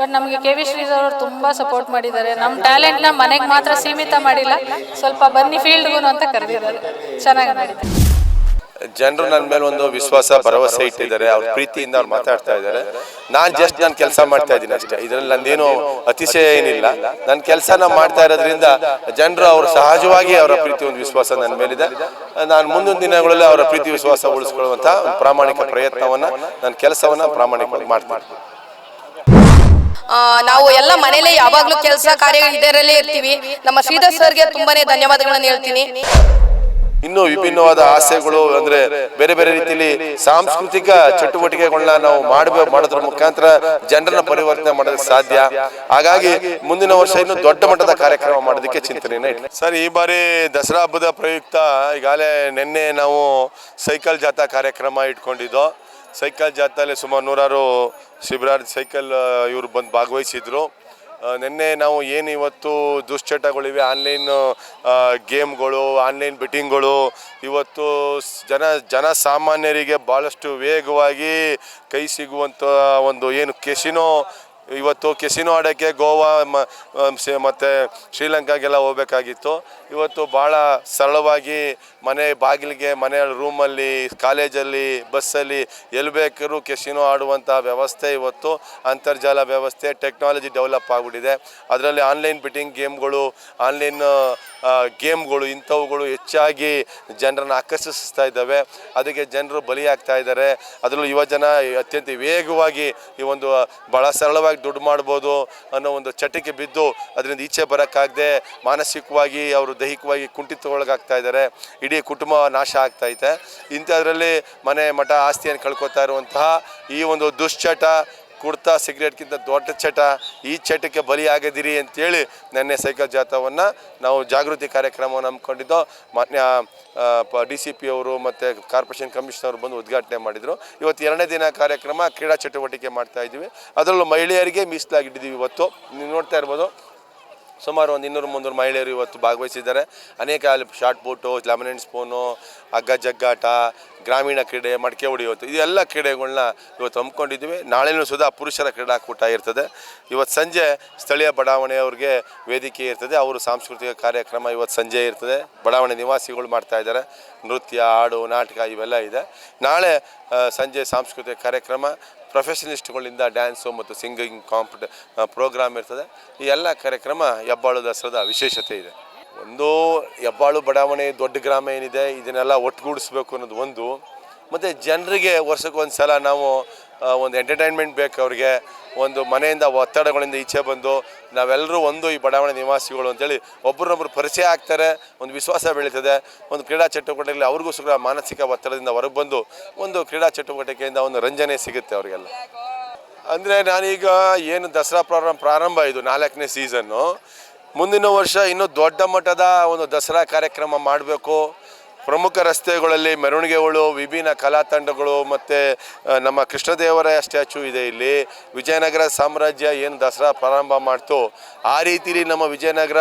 But ನಮಗೆ K V Sridhar ಅವರು ತುಂಬ ಸಪೋರ್ಟ್ ಮಾಡಿದ್ದಾರೆ. ನಮ್ಮ ಟ್ಯಾಲೆಂಟ್ನ ಮನೆಗೆ ಮಾತ್ರ ಸೀಮಿತ ಮಾಡಿಲ್ಲ. ಸ್ವಲ್ಪ ಬನ್ನಿ ಫೀಲ್ಡ್ಗೂ ಅಂತ ಕರೆದಿದ್ದಾರೆ. ಚೆನ್ನಾಗಿ ನಡೀತಾರೆ ಜನರು ನನ್ನ ಮೇಲೆ ಒಂದು ವಿಶ್ವಾಸ, ಭರವಸೆ ಇಟ್ಟಿದ್ದಾರೆ. ಅವ್ರ ಪ್ರೀತಿಯಿಂದ ಅವ್ರು ಮಾತಾಡ್ತಾ ಇದ್ದಾರೆ. ನಾನು ಜಸ್ಟ್ ನಾನು ಕೆಲಸ ಮಾಡ್ತಾ ಇದ್ದೀನಿ ಅಷ್ಟೇ. ಇದರಲ್ಲಿ ನಂದೇನು ಅತಿಶಯ ಏನಿಲ್ಲ. ನನ್ನ ಕೆಲಸನ ಮಾಡ್ತಾ ಇರೋದ್ರಿಂದ ಜನರು ಅವ್ರು ಸಹಜವಾಗಿ ಅವರ ಪ್ರೀತಿ ಒಂದು ವಿಶ್ವಾಸ ನನ್ನ ಮೇಲಿದೆ. ನಾನು ಮುಂದಿನ ದಿನಗಳಲ್ಲಿ ಅವರ ಪ್ರೀತಿ, ವಿಶ್ವಾಸ ಉಳಿಸ್ಕೊಳ್ಳುವಂಥ ಪ್ರಾಮಾಣಿಕ ಪ್ರಯತ್ನವನ್ನು ನನ್ನ ಕೆಲಸವನ್ನು ಪ್ರಾಮಾಣಿಕವಾಗಿ ಮಾಡ್ತೀನಿ. ನಾವು ಎಲ್ಲ ಮನೇಲೆ ಯಾವಾಗ್ಲೂ ಕೆಲಸ ಕಾರ್ಯ ಇದರಲ್ಲೇ ಇರ್ತೀವಿ. ನಮ್ಮ ಶ್ರೀಧರ್ ಸರ್ಗೆ ತುಂಬಾನೇ ಧನ್ಯವಾದಗಳನ್ನು ಹೇಳ್ತೀನಿ. ಇನ್ನು ವಿಭಿನ್ನವಾದ ಆಸೆಗಳು ಅಂದ್ರೆ ಬೇರೆ ಬೇರೆ ರೀತಿಯಲ್ಲಿ ಸಾಂಸ್ಕೃತಿಕ ಚಟುವಟಿಕೆಗಳನ್ನ ನಾವು ಮಾಡಬೇಕು ಮಾಡೋದ್ರ ಮುಖಾಂತರ ಜನರನ್ನ ಪರಿವರ್ತನೆ ಮಾಡೋದಕ್ಕೆ ಸಾಧ್ಯ. ಹಾಗಾಗಿ ಮುಂದಿನ ವರ್ಷ ಇನ್ನು ದೊಡ್ಡ ಮಟ್ಟದ ಕಾರ್ಯಕ್ರಮ ಮಾಡೋದಕ್ಕೆ ಚಿಂತನೆ ಇಟ್ಟಿದೆ ಸರ್ ಈ ಬಾರಿ ದಸರಾ ಹಬ್ಬದ ಪ್ರಯುಕ್ತ ಈಗಾಗಲೇ ನಿನ್ನೆ ನಾವು ಸೈಕಲ್ ಜಾಥಾ ಕಾರ್ಯಕ್ರಮ ಇಟ್ಕೊಂಡಿದ್ದು ಸೈಕಲ್ ಜಾಥಾಲೆ ಸುಮಾರು ನೂರಾರು ಶಿಬಿರಾರ್ ಸೈಕಲ್ ಇವರು ಬಂದು ಭಾಗವಹಿಸಿದ್ರು. ನಿನ್ನೆ ನಾವು ಏನು ಇವತ್ತು ದುಶ್ಚಟಗಳಿವೆ, ಆನ್ಲೈನ್ ಗೇಮ್ಗಳು, ಆನ್ಲೈನ್ ಬೆಟ್ಟಿಂಗ್ಗಳು, ಇವತ್ತು ಜನ ಜನಸಾಮಾನ್ಯರಿಗೆ ಭಾಳಷ್ಟು ವೇಗವಾಗಿ ಕೈ ಸಿಗುವಂಥ ಒಂದು ಏನು ಕೆಸಿನೋ ಇವತ್ತು ಕೆಸಿನೋ ಆಡೋಕ್ಕೆ ಗೋವಾ ಮತ್ತು ಶ್ರೀಲಂಕಾಗೆಲ್ಲ ಹೋಗ್ಬೇಕಾಗಿತ್ತು. ಇವತ್ತು ಭಾಳ ಸರಳವಾಗಿ ಮನೆ ಬಾಗಿಲಿಗೆ, ಮನೆ ರೂಮಲ್ಲಿ, ಕಾಲೇಜಲ್ಲಿ, ಬಸ್ಸಲ್ಲಿ ಎಲ್ಲಿ ಬೇಕಾದ್ರೂ ಕೆಸಿನೋ ಆಡುವಂಥ ವ್ಯವಸ್ಥೆ ಇವತ್ತು. ಅಂತರ್ಜಾಲ ವ್ಯವಸ್ಥೆ, ಟೆಕ್ನಾಲಜಿ ಡೆವಲಪ್ ಆಗಿಬಿಟ್ಟಿದೆ. ಅದರಲ್ಲಿ ಆನ್ಲೈನ್ ಬಿಟ್ಟಿಂಗ್ ಗೇಮ್ಗಳು, ಆನ್ಲೈನ್ ಗೇಮ್ಗಳು ಇಂಥವುಗಳು ಹೆಚ್ಚಾಗಿ ಜನರನ್ನು ಆಕರ್ಷಿಸ್ತಾ ಇದ್ದಾವೆ. ಅದಕ್ಕೆ ಜನರು ಬಲಿಯಾಗ್ತಾ ಇದ್ದಾರೆ. ಅದರಲ್ಲೂ ಯುವ ಜನ ಅತ್ಯಂತ ವೇಗವಾಗಿ ಈ ಒಂದು ಭಾಳ ಸರಳವಾಗಿ ದುಡ್ಡು ಮಾಡ್ಬೋದು ಅನ್ನೋ ಒಂದು ಚಟಕ್ಕೆ ಬಿದ್ದು ಅದರಿಂದ ಈಚೆ ಬರೋಕ್ಕಾಗದೆ ಮಾನಸಿಕವಾಗಿ ಅವರು ದೈಹಿಕವಾಗಿ ಕುಂಠಿತಗೊಳಗಾಗ್ತಾ ಇದ್ದಾರೆ. ಇಡೀ ಕುಟುಂಬ ನಾಶ ಆಗ್ತಾ ಐತೆ. ಇಂಥದ್ರಲ್ಲಿ ಮನೆ ಮಠ, ಆಸ್ತಿಯನ್ನು ಕಳ್ಕೊತಾ ಇರುವಂತಹ ಈ ಒಂದು ದುಶ್ಚಟ ಕುಡ್ತಾ ಸಿಗರೇಟ್ಗಿಂತ ದೊಡ್ಡ ಚಟ, ಈ ಚಟಕ್ಕೆ ಬಲಿಯಾಗದಿರಿ ಅಂತೇಳಿ ನಿನ್ನೆ ಸೈಕಲ್ ಜಾಥಾವನ್ನು ನಾವು ಜಾಗೃತಿ ಕಾರ್ಯಕ್ರಮವನ್ನು ಹಮ್ಮಿಕೊಂಡಿದ್ದು, ಮಾನ್ಯ ಡಿ ಸಿ ಪಿ ಅವರು ಮತ್ತು ಕಾರ್ಪೊರೇಷನ್ ಕಮಿಷನರ್ ಬಂದು ಉದ್ಘಾಟನೆ ಮಾಡಿದರು. ಇವತ್ತು ಎರಡನೇ ದಿನ ಕಾರ್ಯಕ್ರಮ ಕ್ರೀಡಾ ಚಟುವಟಿಕೆ ಮಾಡ್ತಾ ಇದ್ದೀವಿ. ಅದರಲ್ಲೂ ಮಹಿಳೆಯರಿಗೆ ಮೀಸಲಾಗಿಟ್ಟಿದ್ದೀವಿ ಇವತ್ತು. ನೀವು ನೋಡ್ತಾ ಇರ್ಬೋದು, ಸುಮಾರು ಒಂದು ಇನ್ನೂರು ಮುನ್ನೂರು ಮಹಿಳೆಯರು ಇವತ್ತು ಭಾಗವಹಿಸಿದ್ದಾರೆ. ಅನೇಕ ಅಲ್ಲಿ ಶಾರ್ಟ್ ಬೂಟು ಲ್ಯಾಮಿನೆಂಟ್ ಸ್ಪೂನು ಹಗ್ಗ ಜಗ್ಗಾಟ ಗ್ರಾಮೀಣ ಕ್ರೀಡೆ, ಮಡಿಕೆ ಹೊಡೆಯುವಂಥ ಇದೆಲ್ಲ ಕ್ರೀಡೆಗಳನ್ನ ಇವತ್ತು ಹಮ್ಮಿಕೊಂಡಿದ್ದೀವಿ. ನಾಳೆನೂ ಸುಧಾ ಪುರುಷರ ಕ್ರೀಡಾಕೂಟ ಇರ್ತದೆ. ಇವತ್ತು ಸಂಜೆ ಸ್ಥಳೀಯ ಬಡಾವಣೆಯವ್ರಿಗೆ ವೇದಿಕೆ ಇರ್ತದೆ. ಅವರು ಸಾಂಸ್ಕೃತಿಕ ಕಾರ್ಯಕ್ರಮ ಇವತ್ತು ಸಂಜೆ ಇರ್ತದೆ. ಬಡಾವಣೆ ನಿವಾಸಿಗಳು ಮಾಡ್ತಾ ಇದ್ದಾರೆ. ನೃತ್ಯ, ಹಾಡು, ನಾಟಕ ಇವೆಲ್ಲ ಇದೆ. ನಾಳೆ ಸಂಜೆ ಸಾಂಸ್ಕೃತಿಕ ಕಾರ್ಯಕ್ರಮ ಪ್ರೊಫೆಷನಲಿಸ್ಟ್ಗಳಿಂದ ಡ್ಯಾನ್ಸು ಮತ್ತು ಸಿಂಗಿಂಗ್ ಕಾಂಪಿಟ ಪ್ರೋಗ್ರಾಮ್ ಇರ್ತದೆ. ಈ ಎಲ್ಲ ಕಾರ್ಯಕ್ರಮ ಹೆಬ್ಬಾಳು ದಸರಾದ ವಿಶೇಷತೆ ಇದೆ. ಒಂದು ಹೆಬ್ಬಾಳು ಬಡಾವಣೆ ದೊಡ್ಡ ಗ್ರಾಮ ಏನಿದೆ, ಇದನ್ನೆಲ್ಲ ಒಟ್ಟುಗೂಡಿಸ್ಬೇಕು ಅನ್ನೋದು ಒಂದು. ಮತ್ತು ಜನರಿಗೆ ವರ್ಷಕ್ಕೊಂದು ಸಲ ನಾವು ಒಂದು ಎಂಟರ್ಟೈನ್ಮೆಂಟ್ ಬೇಕು ಅವ್ರಿಗೆ. ಒಂದು ಮನೆಯಿಂದ ಒತ್ತಡಗಳಿಂದ ಈಚೆ ಬಂದು, ನಾವೆಲ್ಲರೂ ಒಂದು ಈ ಬಡಾವಣೆ ನಿವಾಸಿಗಳು ಅಂತೇಳಿ ಒಬ್ಬರೊಬ್ಬರು ಪರಿಚಯ ಆಗ್ತಾರೆ, ಒಂದು ವಿಶ್ವಾಸ ಬೆಳೀತದೆ. ಒಂದು ಕ್ರೀಡಾ ಚಟುವಟಿಕೆಯಲ್ಲಿ ಅವ್ರಿಗೂ ಸುಖ ಮಾನಸಿಕ ಒತ್ತಡದಿಂದ ಹೊರಗೆ ಬಂದು, ಒಂದು ಕ್ರೀಡಾ ಚಟುವಟಿಕೆಯಿಂದ ಒಂದು ರಂಜನೆ ಸಿಗುತ್ತೆ ಅವರಿಗೆಲ್ಲ. ಅಂದರೆ ನಾನೀಗ ಏನು ದಸರಾ ಪ್ರೋಗ್ರಾಮ್ ಪ್ರಾರಂಭ ಇದು ನಾಲ್ಕನೇ ಸೀಸನ್ನು ಮುಂದಿನ ವರ್ಷ ಇನ್ನೂ ದೊಡ್ಡ ಮಟ್ಟದ ಒಂದು ದಸರಾ ಕಾರ್ಯಕ್ರಮ ಮಾಡಬೇಕು. ಪ್ರಮುಖ ರಸ್ತೆಗಳಲ್ಲಿ ಮೆರವಣಿಗೆಗಳು, ವಿಭಿನ್ನ ಕಲಾ ತಂಡಗಳು ಮತ್ತು ನಮ್ಮ ಕೃಷ್ಣದೇವರಾಯ ಸ್ಟ್ಯಾಚು ಇದೆ ಇಲ್ಲಿ. ವಿಜಯನಗರ ಸಾಮ್ರಾಜ್ಯ ಏನು ದಸರಾ ಪ್ರಾರಂಭ ಮಾಡ್ತು, ಆ ರೀತಿಲಿ ನಮ್ಮ ವಿಜಯನಗರ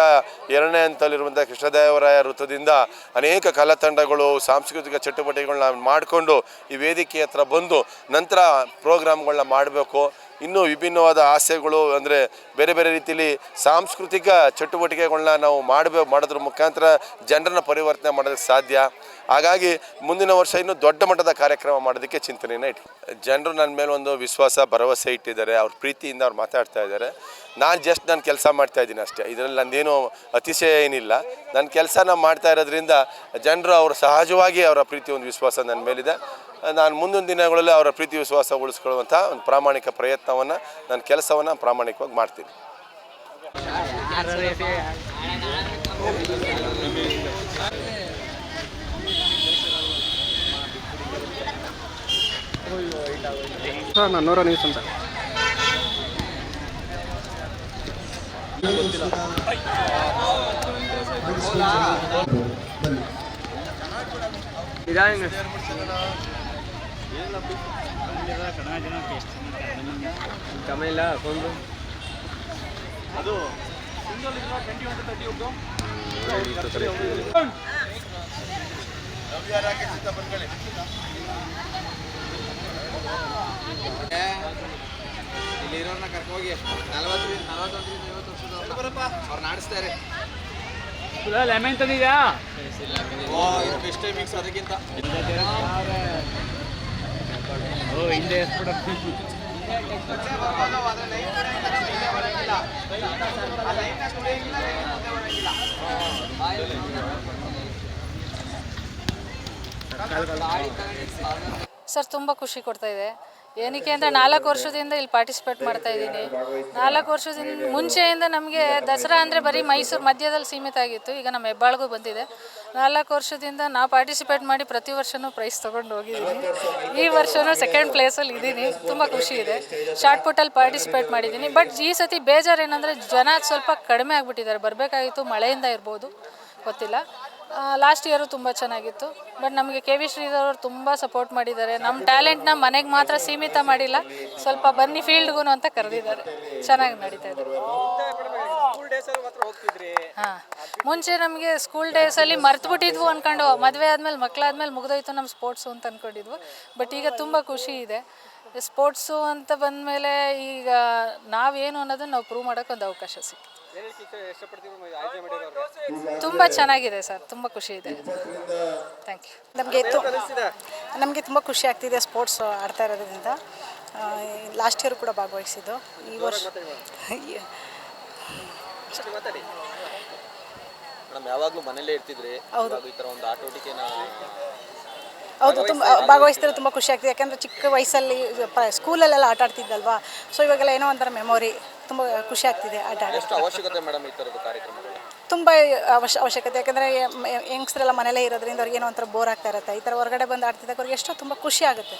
ಎರಡನೇ ಹಂತದಲ್ಲಿರುವಂಥ ಕೃಷ್ಣದೇವರಾಯ ವೃತ್ತದಿಂದ ಅನೇಕ ಕಲಾ ತಂಡಗಳು, ಸಾಂಸ್ಕೃತಿಕ ಚಟುವಟಿಕೆಗಳನ್ನ ಮಾಡಿಕೊಂಡು ಈ ವೇದಿಕೆ ಹತ್ರ ಬಂದು ನಂತರ ಪ್ರೋಗ್ರಾಮ್ಗಳನ್ನ ಮಾಡಬೇಕು. ಇನ್ನೂ ವಿಭಿನ್ನವಾದ ಆಸೆಗಳು ಅಂದರೆ ಬೇರೆ ಬೇರೆ ರೀತಿಯಲ್ಲಿ ಸಾಂಸ್ಕೃತಿಕ ಚಟುವಟಿಕೆಗಳನ್ನ ನಾವು ಮಾಡಬೇ ಮಾಡೋದ್ರ ಮುಖಾಂತರ ಜನರನ್ನ ಪರಿವರ್ತನೆ ಮಾಡೋದಕ್ಕೆ ಸಾಧ್ಯ. ಹಾಗಾಗಿ ಮುಂದಿನ ವರ್ಷ ಇನ್ನೂ ದೊಡ್ಡ ಮಟ್ಟದ ಕಾರ್ಯಕ್ರಮ ಮಾಡೋದಕ್ಕೆ ಚಿಂತನೆಯನ್ನು ಇಟ್ಟು ಜನರು ನನ್ನ ಮೇಲೆ ಒಂದು ವಿಶ್ವಾಸ, ಭರವಸೆ ಇಟ್ಟಿದ್ದಾರೆ. ಅವ್ರ ಪ್ರೀತಿಯಿಂದ ಅವ್ರು ಮಾತಾಡ್ತಾ ಇದ್ದಾರೆ. ನಾನು ಜಸ್ಟ್ ನಾನು ಕೆಲಸ ಮಾಡ್ತಾ ಇದ್ದೀನಿ ಅಷ್ಟೇ. ಇದರಲ್ಲಿ ನಂದೇನು ಅತಿಶಯ ಏನಿಲ್ಲ. ನನ್ನ ಕೆಲಸನ ಮಾಡ್ತಾ ಇರೋದ್ರಿಂದ ಜನರು ಅವರು ಸಹಜವಾಗಿ ಅವರ ಪ್ರೀತಿ, ಒಂದು ವಿಶ್ವಾಸ ನನ್ನ ಮೇಲಿದೆ. ನಾನು ಮುಂದಿನ ದಿನಗಳಲ್ಲಿ ಅವರ ಪ್ರೀತಿ ವಿಶ್ವಾಸ ಉಳಿಸ್ಕೊಳ್ಳುವಂಥ ಒಂದು ಪ್ರಾಮಾಣಿಕ ಪ್ರಯತ್ನವನ್ನು ನನ್ನ ಕೆಲಸವನ್ನು ಪ್ರಾಮಾಣಿಕವಾಗಿ ಮಾಡ್ತೀನಿ. ಸರ್ ನಾನು ನೂರ ನ್ಯೂಸ್ ಅಂತ. ಕಮೆಲ್ಲ ಕೊಂಡು ಇಲ್ಲಿ ಇರೋರ್ನ ಕರ್ಕೋಗಿ ನಲವತ್ತರಿಂದ ನಲವತ್ತೊಂದರಿಂದ ಐವತ್ತು ವರ್ಷದವ್ರನ್ನ ಅವ್ರನ್ನ ಆಡಿಸ್ತಾರೆ ಲೆಮನ್ ತಂದಿದ್ಯಾ? ಓ ಇದು ಬೆಸ್ಟ್ ಟೈಮಿಂಗ್ಸ್ ಅದಕ್ಕಿಂತ. ಹಿಂದೆ ಸರ್, ತುಂಬ ಖುಷಿ ಕೊಡ್ತಾ ಇದೆ. ಏನಕ್ಕೆ ಅಂದರೆ ನಾಲ್ಕು ವರ್ಷದಿಂದ ಇಲ್ಲಿ ಪಾರ್ಟಿಸಿಪೇಟ್ ಮಾಡ್ತಾ ಇದ್ದೀನಿ. ನಾಲ್ಕು ವರ್ಷದಿಂದ ಮುಂಚೆಯಿಂದ ನಮಗೆ ದಸರಾ ಅಂದರೆ ಬರೀ ಮೈಸೂರು ಮಧ್ಯದಲ್ಲಿ ಸೀಮಿತ ಆಗಿತ್ತು. ಈಗ ನಮ್ಮ ಹೆಬ್ಬಾಳ್ಗೂ ಬಂದಿದೆ. ನಾಲ್ಕು ವರ್ಷದಿಂದ ನಾ ಪಾರ್ಟಿಸಿಪೇಟ್ ಮಾಡಿ ಪ್ರತಿ ವರ್ಷನೂ ಪ್ರೈಸ್ ತೊಗೊಂಡು ಹೋಗಿದ್ದೀನಿ. ಈ ವರ್ಷವೂ ಸೆಕೆಂಡ್ ಪ್ಲೇಸಲ್ಲಿ ಇದ್ದೀನಿ. ತುಂಬ ಖುಷಿ ಇದೆ. ಶಾರ್ಟ್ ಪುಟ್ಟಲ್ಲಿ ಪಾರ್ಟಿಸಿಪೇಟ್ ಮಾಡಿದ್ದೀನಿ. ಬಟ್ ಈ ಸತಿ ಬೇಜಾರು ಏನಂದರೆ ಜನ ಸ್ವಲ್ಪ ಕಡಿಮೆ ಆಗಿಬಿಟ್ಟಿದ್ದಾರೆ. ಬರಬೇಕಾಗಿತ್ತು, ಮಳೆಯಿಂದ ಇರ್ಬೋದು, ಗೊತ್ತಿಲ್ಲ. ಲಾಸ್ಟ್ ಇಯರು ತುಂಬ ಚೆನ್ನಾಗಿತ್ತು. ಬಟ್ ನಮಗೆ ಕೆ ವಿ ಶ್ರೀಧರ್ ಅವರು ತುಂಬ ಸಪೋರ್ಟ್ ಮಾಡಿದ್ದಾರೆ. ನಮ್ಮ ಟ್ಯಾಲೆಂಟ್ನ ಮನೆಗೆ ಮಾತ್ರ ಸೀಮಿತ ಮಾಡಿಲ್ಲ. ಸ್ವಲ್ಪ ಬನ್ನಿ ಫೀಲ್ಡ್ಗೂ ಅಂತ ಕರೆದಿದ್ದಾರೆ. ಚೆನ್ನಾಗಿ ನಡೀತಾ ಇದೆ. ಹಾಂ. ಮುಂಚೆ ನಮಗೆ ಸ್ಕೂಲ್ ಡೇಸಲ್ಲಿ ಮರ್ತ್ಬಿಟ್ಟಿದ್ವು ಅನ್ಕೊಂಡು ಮದುವೆ ಆದ್ಮೇಲೆ ಮಕ್ಕಳಾದ್ಮೇಲೆ ಮುಗ್ದೋಯ್ತು ನಮ್ಮ ಸ್ಪೋರ್ಟ್ಸು ಅಂತ ಅನ್ಕೊಂಡಿದ್ವು. ಬಟ್ ಈಗ ತುಂಬ ಖುಷಿ ಇದೆ. ಸ್ಪೋರ್ಟ್ಸು ಅಂತ ಬಂದಮೇಲೆ ಈಗ ನಾವೇನು ಅನ್ನೋದನ್ನ ನಾವು ಪ್ರೂವ್ ಮಾಡೋಕೆ ಒಂದು ಅವಕಾಶ ಸಿಕ್ತು ತುಂಬ ಚೆನ್ನಾಗಿದೆ ಸರ್ ತುಂಬ ಖುಷಿ ಇದೆ. ಥ್ಯಾಂಕ್ ಯು ನಮಗೆ ನಮಗೆ ತುಂಬ ಖುಷಿ ಆಗ್ತಿದೆ ಸ್ಪೋರ್ಟ್ಸ್ ಆಡ್ತಾ ಇರೋದ್ರಿಂದ. ಲಾಸ್ಟ್ ಇಯರ್ ಕೂಡ ಭಾಗವಹಿಸಿದ್ದು. ಈ ವರ್ಷ ಮೇಡಮ್ ಯಾವಾಗಲೂ ಮನೇಲೇ ಇರ್ತಿದ್ರಿ ಹೌದು. ಈ ಥರ ಒಂದು ಆಟೋಟಿಕೆನ ಹೌದು ತುಂಬ ಭಾಗವಹಿಸಿದ್ರೆ ತುಂಬ ಖುಷಿ ಆಗ್ತಿದೆ. ಯಾಕಂದರೆ ಚಿಕ್ಕ ವಯಸ್ಸಲ್ಲಿ ಪ ಸ್ಕೂಲಲ್ಲೆಲ್ಲ ಆಟ ಆಡ್ತಿದ್ದಲ್ವಾ ಸೊ ಇವಾಗೆಲ್ಲ ಏನೋ ಒಂಥರ ಮೆಮೊರಿ ತುಂಬ ಖುಷಿ ಆಗ್ತಿದೆ ಆಟ ಎಷ್ಟು ಅವಶ್ಯಕತೆ ಮೇಡಮ್ ಈ ಥರದ ಕಾರ್ಯಕ್ರಮಗಳು? ತುಂಬ ಅವಶ್ಯ ಅವಶ್ಯಕತೆ. ಯಾಕಂದರೆ ಯಂಗ್ಸ್ರೆಲ್ಲ ಮನೆಯಲ್ಲೇ ಇರೋದ್ರಿಂದ ಅವ್ರಿಗೆ ಏನೋ ಒಂಥರ ಬೋರ್ ಆಗ್ತಾ ಇರುತ್ತೆ. ಈ ಥರ ಹೊರಗಡೆ ಬಂದು ಆಡ್ತಿದ್ದಾಗ ಅವ್ರಿಗೆ ಎಷ್ಟೋ ತುಂಬ ಖುಷಿ ಆಗುತ್ತೆ.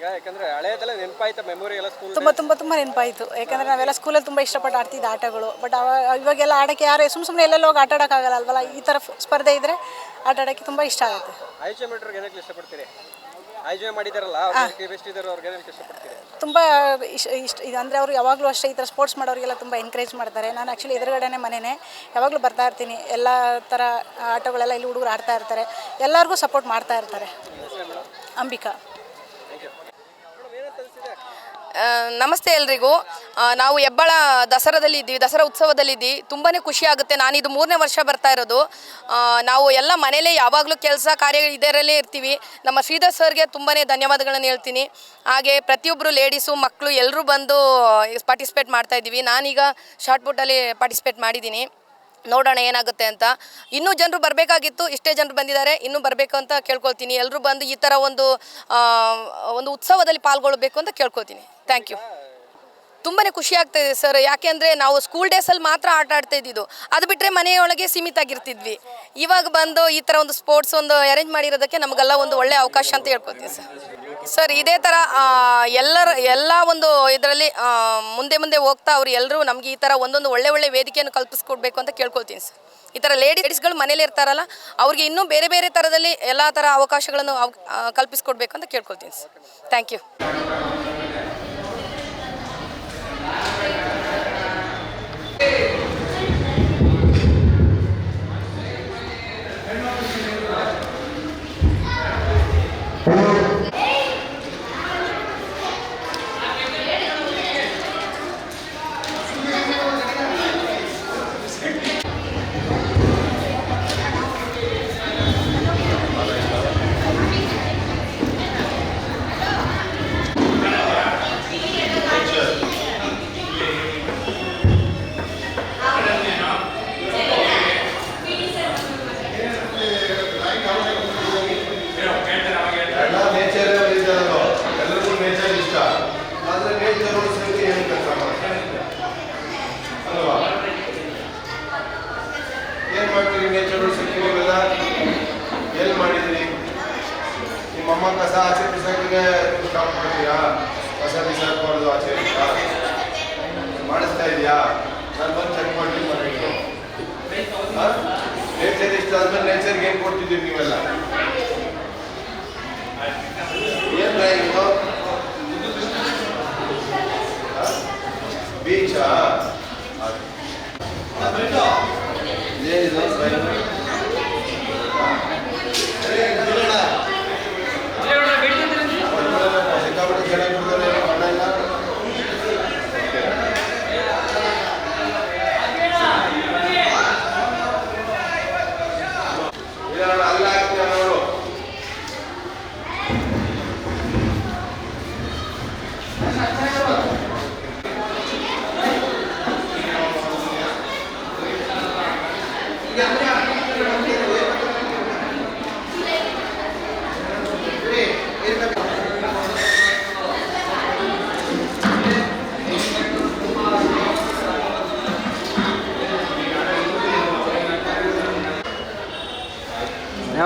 ಈಗ ಯಾಕಂದ್ರೆ ತುಂಬಾ ನೆನಪಾಯ್ತಾ ಮೆಮೊರಿ ಎಲ್ಲ ಸ್ಕೂಲ್ ತುಂಬ ತುಂಬ ತುಂಬ ನೆನಪಾಯಿತು. ಯಾಕಂದರೆ ನಾವೆಲ್ಲ ಸ್ಕೂಲಲ್ಲಿ ತುಂಬ ಇಷ್ಟಪಟ್ಟು ಆಡ್ತಿದ್ದ ಆಟಗಳು. ಬಟ್ ಅವಾಗ ಇವಾಗೆಲ್ಲ ಆಡೋಕ್ಕೆ ಯಾರು ಸುಮ್ಮ ಸುಮ್ಮನೆ ಎಲ್ಲೆಲ್ಲ ಹೋಗಿ ಆಟ ಆಡೋಕ್ಕಾಗಲ್ಲ ಅಲ್ವಲ್ಲ? ಈ ಥರ ಸ್ಪರ್ಧೆ ಇದ್ದರೆ ಆಟ ಆಡೋಕ್ಕೆ ತುಂಬ ಇಷ್ಟ ಆಗುತ್ತೆ. ತುಂಬಾ ಮೀಟ್ರಿಗೆ ಏನಕ್ಕೆ ಇಷ್ಟಪಡ್ತೀರಿ? ಆಯ್ಕೆ ಮಾಡಿದಾರಲ್ಲ ಅವ್ರಿಗೆ ಬೆಸ್ಟ್ ಇದ್ದಾರೆ ಅವ್ರಿಗೆ ಏನಕ್ಕೆ ಇಷ್ಟಪಡ್ತೀರಿ? ತುಂಬ ಇಷ್ಟ ಇಷ್ಟ ಇದು ಅಂದರೆ ಅವರು ಯಾವಾಗಲೂ ಅಷ್ಟೇ ಈ ಥರ ಸ್ಪೋರ್ಟ್ಸ್ ಮಾಡೋರಿಗೆಲ್ಲ ತುಂಬ ಎನ್ಕರೇಜ್ ಮಾಡ್ತಾರೆ. ನಾನು ಆ್ಯಕ್ಚುಲಿ ಎದುರುಗಡೆನೆ ಮನೆಯೇ ಯಾವಾಗಲೂ ಬರ್ತಾ ಇರ್ತೀನಿ. ಎಲ್ಲ ಥರ ಆಟಗಳೆಲ್ಲ ಇಲ್ಲಿ ಹುಡುಗರು ಆಡ್ತಾ ಇರ್ತಾರೆ. ಎಲ್ಲರಿಗೂ ಸಪೋರ್ಟ್ ಮಾಡ್ತಾ ಇರ್ತಾರೆ. ಅಂಬಿಕಾ. ನಮಸ್ತೆ ಎಲ್ರಿಗೂ. ನಾವು ಹೆಬ್ಬಾಳ ದಸರಾದಲ್ಲಿ ಇದ್ದೀವಿ, ದಸರಾ ಉತ್ಸವದಲ್ಲಿದ್ದೀವಿ ತುಂಬಾ ಖುಷಿ ಆಗುತ್ತೆ. ನಾನು ಇದು ಮೂರನೇ ವರ್ಷ ಬರ್ತಾ ಇರೋದು. ನಾವು ಎಲ್ಲ ಮನೇಲೇ ಯಾವಾಗಲೂ ಕೆಲಸ ಕಾರ್ಯ ಇದರಲ್ಲೇ ಇರ್ತೀವಿ. ನಮ್ಮ ಶ್ರೀಧರ್ ಸರ್ಗೆ ತುಂಬಾ ಧನ್ಯವಾದಗಳನ್ನು ಹೇಳ್ತೀನಿ. ಹಾಗೆ ಪ್ರತಿಯೊಬ್ಬರು ಲೇಡೀಸು, ಮಕ್ಕಳು ಎಲ್ಲರೂ ಬಂದು ಪಾರ್ಟಿಸಿಪೇಟ್ ಮಾಡ್ತಾ ಇದ್ದೀವಿ. ನಾನೀಗ ಶಾರ್ಟ್ ಪುಟ್ಟಲ್ಲಿ ಪಾರ್ಟಿಸಿಪೇಟ್ ಮಾಡಿದ್ದೀನಿ. ನೋಡೋಣ ಏನಾಗುತ್ತೆ ಅಂತ. ಇನ್ನೂ ಜನರು ಬರಬೇಕಾಗಿತ್ತು, ಇಷ್ಟೇ ಜನರು ಬಂದಿದ್ದಾರೆ, ಇನ್ನೂ ಬರಬೇಕು ಅಂತ ಕೇಳ್ಕೊಳ್ತೀನಿ. ಎಲ್ಲರೂ ಬಂದು ಈ ಥರ ಒಂದು ಒಂದು ಉತ್ಸವದಲ್ಲಿ ಪಾಲ್ಗೊಳ್ಬೇಕು ಅಂತ ಕೇಳ್ಕೊಳ್ತೀನಿ. ಥ್ಯಾಂಕ್ ಯು ತುಂಬಾ ಖುಷಿ ಆಗ್ತಾ ಸರ್ ಯಾಕೆಂದರೆ ನಾವು ಸ್ಕೂಲ್ ಡೇಸಲ್ಲಿ ಮಾತ್ರ ಆಟ ಆಡ್ತಾ ಇದ್ದಿದ್ದು. ಅದು ಬಿಟ್ಟರೆ ಮನೆಯೊಳಗೆ ಸೀಮಿತ ಆಗಿರ್ತಿದ್ವಿ. ಇವಾಗ ಬಂದು ಈ ಥರ ಒಂದು ಸ್ಪೋರ್ಟ್ಸ್ ಒಂದು ಅರೇಂಜ್ ಮಾಡಿರೋದಕ್ಕೆ ನಮಗೆಲ್ಲ ಒಂದು ಒಳ್ಳೆಯ ಅವಕಾಶ ಅಂತ ಹೇಳ್ಕೊತೀನಿ ಸರ್. ಸರ್, ಇದೇ ತರ ಎಲ್ಲರ, ಎಲ್ಲ ಒಂದು ಇದರಲ್ಲಿ ಮುಂದೆ ಮುಂದೆ ಹೋಗ್ತಾ ಅವ್ರು ಎಲ್ಲರೂ ನಮಗೆ ಈ ತರ ಒಂದೊಂದು ಒಳ್ಳೆ ಒಳ್ಳೆ ವೇದಿಕೆಯನ್ನು ಕಲ್ಪಿಸ್ಕೊಡ್ಬೇಕು ಅಂತ ಕೇಳ್ಕೊಳ್ತೀನಿ ಸರ್. ಈ ಥರ ಲೇಡೀಸ್ಗಳು ಮನೇಲಿ ಇರ್ತಾರಲ್ಲ, ಅವ್ರಿಗೆ ಇನ್ನೂ ಬೇರೆ ಬೇರೆ ಥರದಲ್ಲಿ ಎಲ್ಲ ಥರ ಅವಕಾಶಗಳನ್ನು ಕಲ್ಪಿಸ್ಕೊಡ್ಬೇಕು ಅಂತ ಕೇಳ್ಕೊಳ್ತೀನಿ ಸರ್. ಥ್ಯಾಂಕ್ ಯು ಏನ್ ಮಾಡ್ತೀರಿ ನೇಚರ್ ಉಳಿಸಲಿಕ್ಕೆ ನೀವೆಲ್ಲ ಎಲ್ಲಿ ಮಾಡಿದ್ರಿ? ನಿಮ್ಮ ಅಮ್ಮ ಕಸ ಆಚೆ ಬಿಸಾಕಿದ್ರೆ ಸ್ಟಾಪ್ ಮಾಡ್ತೀರಾ? ಕಸ ಬಿಸಾಕಬಾರ್ದು ಆಚೆ ಮಾಡಿಸ್ತಾ ಇದೆಯಾ? ನಾನು ಬಂದು ಚೆಕ್ ಮಾಡ್ತೀನಿ ಮನೆಗೆ ನೇಚರ್ ಇಷ್ಟ ಆದ್ಮೇಲೆ ನೇಚರ್ಗೆ ಏನು ಕೊಡ್ತಿದ್ದೀರಿ ನೀವೆಲ್ಲ? ಏನ್ ಬೀಚಾ ಏನಿದು ಸಿಕ್ಕಾಪಟ್ಟೆ ಜನ ಬಿಡ್ತಾರೆ ಮಳೆ ಇಲ್ಲ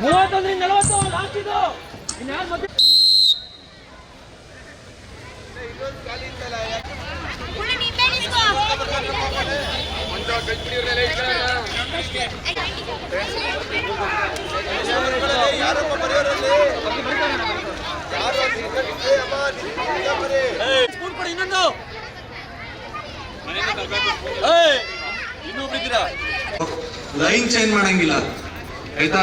ಮೂವತ್ತೊಂದರಿಂದ ನಲವತ್ತು ಲಾಸ್ಟ್ ಇದು ಇನ್ಯಾರು ಮತ್ತೆ ಲೈನ್ ಚೇಂಜ್ ಮಾಡಂಗಿಲ್ಲ. ಆಯ್ತಾ?